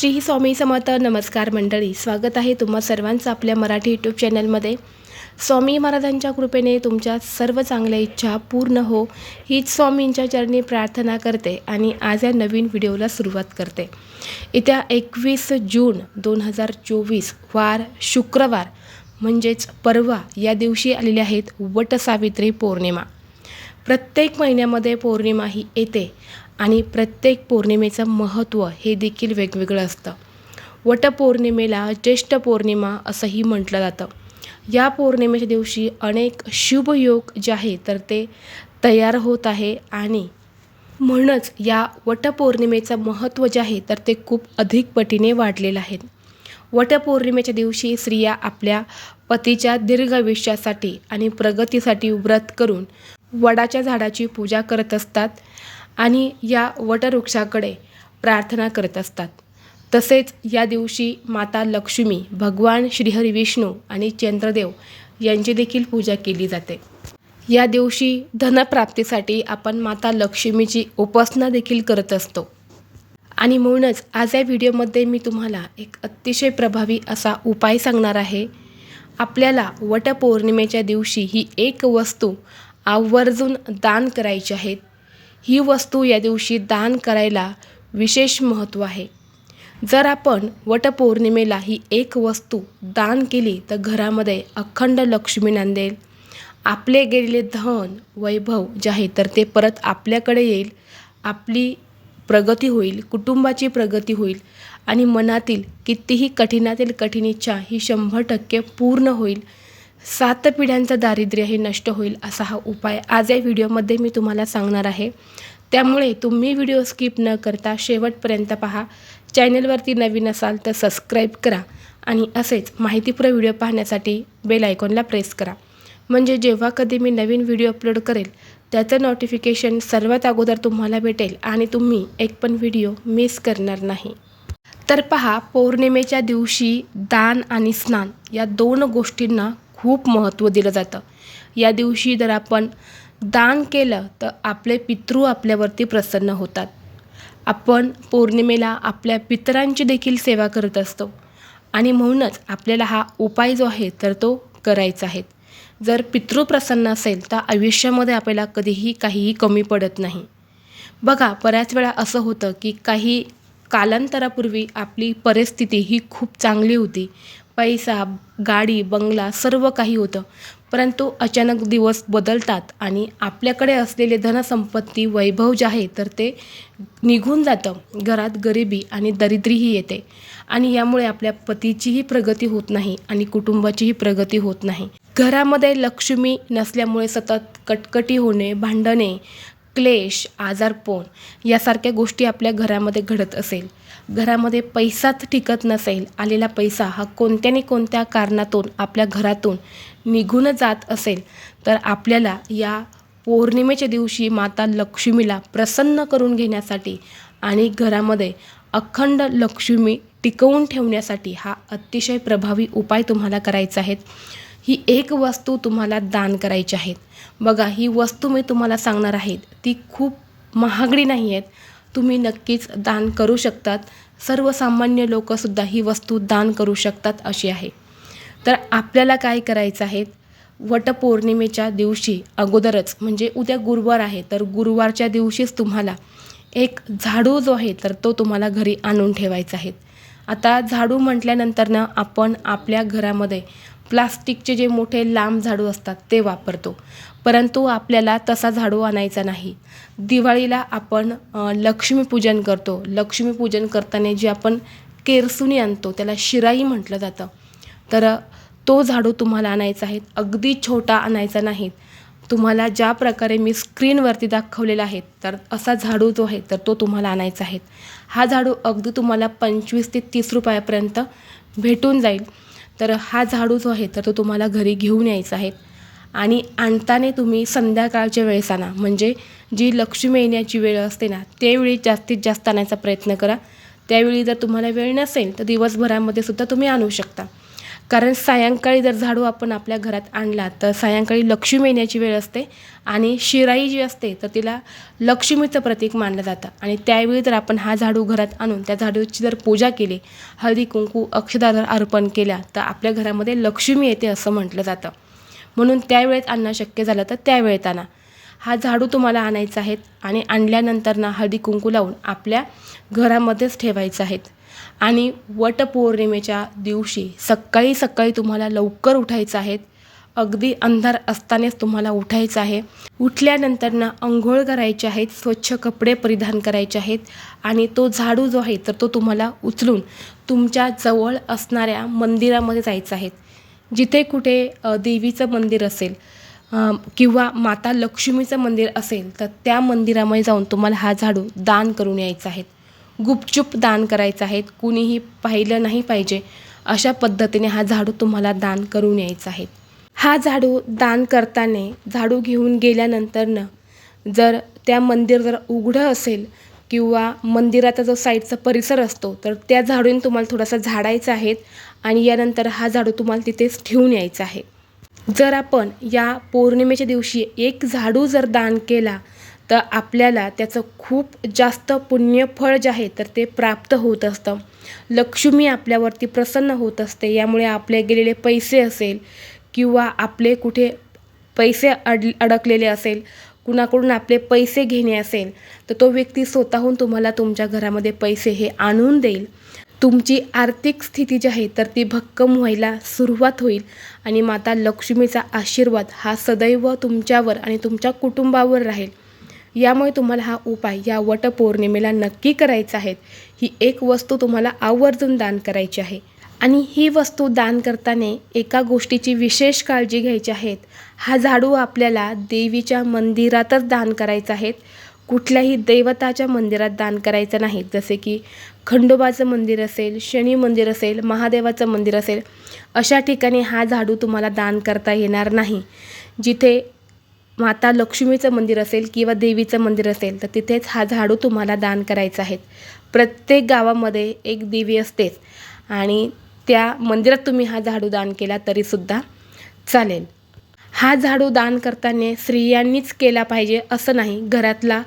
श्री स्वामी समर्थ नमस्कार मंडळी स्वागत आहे तुम्हा सर्वांचं आपल्या मराठी यूट्यूब चॅनलमध्ये स्वामी महाराजांच्या कृपेने तुमच्या सर्व चांगल्या इच्छा पूर्ण हो हीच स्वामींच्या चरणी प्रार्थना करते आणि आज या नवीन व्हिडिओला सुरुवात करते. येत्या एकवीस जून दोन हजार चोवीस वार शुक्रवार म्हणजेच परवा या दिवशी आलेले आहेत वटसावित्री पौर्णिमा. प्रत्येक महिन्यामध्ये पौर्णिमा ही येते. आणि प्रत्येक पौर्णिमेचं महत्त्व हे देखील वेगवेगळं असतं. वटपौर्णिमेला ज्येष्ठ पौर्णिमा असंही म्हटलं जातं. या पौर्णिमेच्या दिवशी अनेक शुभयोग जे आहे तर ते तयार होत आहे आणि म्हणूनच या वटपौर्णिमेचं महत्त्व जे आहे तर ते खूप अधिक पटीने वाढलेलं आहे. वटपौर्णिमेच्या दिवशी स्त्रिया आपल्या पतीच्या दीर्घायुष्यासाठी आणि प्रगतीसाठी व्रत करून वडाच्या झाडाची पूजा करत असतात. आणि या वटवृक्षाकडे प्रार्थना करत असतात. तसेच या दिवशी माता लक्ष्मी भगवान श्रीहरी विष्णू आणि चंद्रदेव यांची देखील पूजा केली जाते. या दिवशी धनप्राप्तीसाठी आपण माता लक्ष्मीची उपासना देखील करत असतो. आणि म्हणूनच आज या व्हिडिओमध्ये मी तुम्हाला एक अतिशय प्रभावी असा उपाय सांगणार आहे. आपल्याला वटपौर्णिमेच्या दिवशी ही एक वस्तू आवर्जून दान करायची आहेत ही वस्तू या दिवशी दान करायला विशेष महत्त्व आहे. जर आपण वटपौर्णिमेला ही एक वस्तू दान केली तर घरामध्ये अखंड लक्ष्मी नांदेल. आपले गेलेले धन वैभव जे आहे तर ते परत आपल्याकडे येईल. आपली प्रगती होईल कुटुंबाची प्रगती होईल आणि मनातील कितीही कठीणातील कठीण इच्छा ही शंभर टक्के पूर्ण होईल. सात पिढ्यांचं दारिद्र्य हे नष्ट होईल असा हा उपाय आज या व्हिडिओमध्ये मी तुम्हाला सांगणार आहे. त्यामुळे तुम्ही व्हिडिओ स्किप न करता शेवटपर्यंत पहा. चॅनलवरती नवीन असाल तर सबस्क्राईब करा आणि असेच माहितीपूर्ण व्हिडिओ पाहण्यासाठी बेल आयकॉनला प्रेस करा. म्हणजे जेव्हा कधी मी नवीन व्हिडिओ अपलोड करेल त्याचं नोटिफिकेशन सर्वात अगोदर तुम्हाला भेटेल आणि तुम्ही एक पण व्हिडिओ मिस करणार नाही. तर पहा पौर्णिमेच्या दिवशी दान आणि स्नान या दोन गोष्टींना खूप महत्त्व दिलं जातं. या दिवशी जर आपण दान केलं तर आपले पितृ आपल्यावरती प्रसन्न होतात. आपण पौर्णिमेला आपल्या पितरांची देखील सेवा करत असतो. आणि म्हणूनच आपल्याला हा उपाय जो आहे तर तो करायचा आहे. जर पितृ प्रसन्न असेल तर आयुष्यामध्ये आपल्याला कधीही काहीही कमी पडत नाही. बघा बऱ्याच वेळा असं होतं की काही कालांतरापूर्वी आपली परिस्थिती ही खूप चांगली होती. पैसा गाडी बंगला सर्व काही होतं. परंतु अचानक दिवस बदलतात आणि आपल्याकडे असलेले धनसंपत्ती वैभव जे आहे तर ते निघून जातं. घरात गरिबी आणि दरिद्रीही येते. आणि यामुळे आपल्या पतीचीही प्रगती होत नाही आणि कुटुंबाचीही प्रगती होत नाही. घरामध्ये लक्ष्मी नसल्यामुळे सतत कटकटी होणे भांडणे क्लेश आजारपण यासारख्या गोष्टी आपल्या घरामध्ये घडत असेल. घरामध्ये पैसाच टिकत नसेल आलेला पैसा हा कोणत्या ना कोणत्या कारणातून आपल्या घरातून निघून जात असेल तर आपल्याला या पौर्णिमेच्या दिवशी माता लक्ष्मीला प्रसन्न करून घेण्यासाठी आणि घरामध्ये अखंड लक्ष्मी टिकवून ठेवण्यासाठी हा अतिशय प्रभावी उपाय तुम्हाला करायचा आहे. ही एक वस्तू तुम्हाला दान करायची आहेत बघा ही वस्तू मी तुम्हाला सांगणार आहे. ती खूप महागडी नाही आहेत. तुम्ही नक्कीच दान करू शकतात. सर्वसामान्य लोकंसुद्धा ही वस्तू दान करू शकतात अशी आहे. तर आपल्याला काय करायचं आहे? वटपौर्णिमेच्या दिवशी अगोदरच म्हणजे उद्या गुरुवार आहे तर गुरुवारच्या दिवशीच तुम्हाला एक झाडू जो आहे तर तो तुम्हाला घरी आणून ठेवायचा आहे. आता झाडू म्हटल्यानंतर ना आपण आपल्या घरामध्ये प्लास्टिकचे जे मोठे लांब झाडू असतात ते वापरतो. परंतु आपल्याला तसा झाडू आणायचा नाही. दिवाळीला आपण लक्ष्मीपूजन करतो. लक्ष्मीपूजन करताना जे आपण केरसुनी आणतो त्याला शिराई म्हटलं जातं. तर तो झाडू तुम्हाला आणायचा आहे. अगदी छोटा आणायचा नाही. तुम्हाला ज्या प्रकारे मी स्क्रीनवरती दाखवलेला आहे तर असा झाडू जो आहे तर तो तुम्हाला आणायचा आहे. हा झाडू अगदी तुम्हाला पंचवीस ते तीस रुपयापर्यंत भेटून जाईल. तर हा झाडू जो आहे तर तो तुम्हाला घरी घेऊन यायचा आहे. आणि आणताना तुम्ही संध्याकाळच्या वेळेस आणा म्हणजे जी लक्ष्मी येण्याची वेळ असते ना त्यावेळी जास्तीत जास्त आणायचा प्रयत्न करा. त्यावेळी जर तुम्हाला वेळ नसेल तर दिवसभरामध्ये सुद्धा तुम्ही आणू शकता. कारण सायंकाळी जर झाडू आपण आपल्या घरात आणला तर सायंकाळी लक्ष्मी येण्याची वेळ असते आणि शिराई जी असते तर तिला लक्ष्मीचं प्रतीक मानलं जातं. आणि त्यावेळी जर आपण हा झाडू घरात आणून त्या झाडूची जर पूजा केली हळदी कुंकू अक्षदा जर अर्पण केल्या तर आपल्या घरामध्ये लक्ष्मी येते असं म्हटलं जातं. म्हणून त्यावेळेत आणणं शक्य झालं तर त्यावेळेत आणा. हा झाडू तुम्हाला आणायचा आहेत आणि आणल्यानंतर ना हळदी कुंकू लावून आपल्या घरामध्येच ठेवायचं आहेत आणि वटपौर्णिमेच्या दिवशी सकाळी सकाळी तुम्हाला लवकर उठायचं आहे. अगदी अंधार असतानाच तुम्हाला उठायचं आहे. उठल्यानंतर ना अंघोळ करायचे आहेत स्वच्छ कपडे परिधान करायचे आहेत आणि तो झाडू जो आहे तर तो तुम्हाला उचलून तुमच्या जवळ असणाऱ्या मंदिरामध्ये जायचं आहे. जिथे कुठे देवीचं मंदिर असेल किंवा माता लक्ष्मीचं मंदिर असेल तर त्या मंदिरामध्ये जाऊन तुम्हाला हा झाडू दान करून यायचा आहे. गुपचूप दान करायचं आहे. कुणीही पाहिलं नाही पाहिजे. अशा पद्धतीने हा झाडू तुम्हाला दान करून यायचा आहे. हा झाडू दान करताना झाडू घेऊन गेल्यानंतरनं जर त्या मंदिर जर उघडं असेल किंवा मंदिराचा जो साईडचा परिसर असतो तर त्या झाडून तुम्हाला थोडासा झाडायचा आहे आणि यानंतर हा झाडू तुम्हाला तिथेच ठेवून यायचा आहे. जर आपण या पौर्णिमेच्या दिवशी एक झाडू जर दान केला तर आपल्याला त्याचं खूप जास्त पुण्यफळ जे आहे तर ते प्राप्त होत असतं. लक्ष्मी आपल्यावरती प्रसन्न होत असते. यामुळे आपले गेलेले पैसे असेल किंवा आपले कुठे पैसे अड अडकलेले असेल कुणाकडून आपले पैसे घेणे असेल तर तो व्यक्ती स्वतःहून तुम्हाला तुमच्या घरामध्ये पैसे हे आणून देईल. तुमची आर्थिक स्थिती जी आहे तर ती भक्कम व्हायला सुरुवात होईल आणि माता लक्ष्मीचा आशीर्वाद हा सदैव तुमच्यावर आणि तुमच्या कुटुंबावर राहील. यामुळे तुम्हाला हा उपाय या वटपौर्णिमेला नक्की करायचा आहे. ही एक वस्तू तुम्हाला आवर्जून दान करायची आहे. आणि ही वस्तू दान करताना एका गोष्टीची विशेष काळजी घ्यायची आहेत हा झाडू आपल्याला देवीच्या मंदिरातच दान करायचा आहे. कुठल्याही देवताच्या मंदिरात दान करायचं नाही. जसे की खंडोबाचं मंदिर असेल शनी मंदिर असेल महादेवाचं मंदिर असेल अशा ठिकाणी हा झाडू तुम्हाला दान करता येणार नाही. जिथे माता लक्ष्मीचं मंदिर असेल किंवा देवीचं मंदिर असेल तर तिथेच हा झाडू तुम्हाला दान करायचा आहे. प्रत्येक गावामध्ये एक देवी असतेच आणि त्या मंदिरात तुम्ही हा झाडू दान केला तरीसुद्धा चालेल. हा झाडू दान करताना स्त्रियांनीच केला पाहिजे असं नाही. घरातला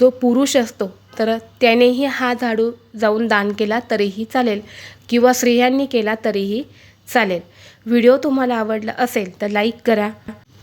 जो पुरुष असतो तर त्यानेही हा झाडू जाऊन दान केला तरीही चालेल किंवा स्त्रियांनी केला तरीही चालेल. व्हिडिओ तुम्हाला आवडला असेल तर लाईक करा.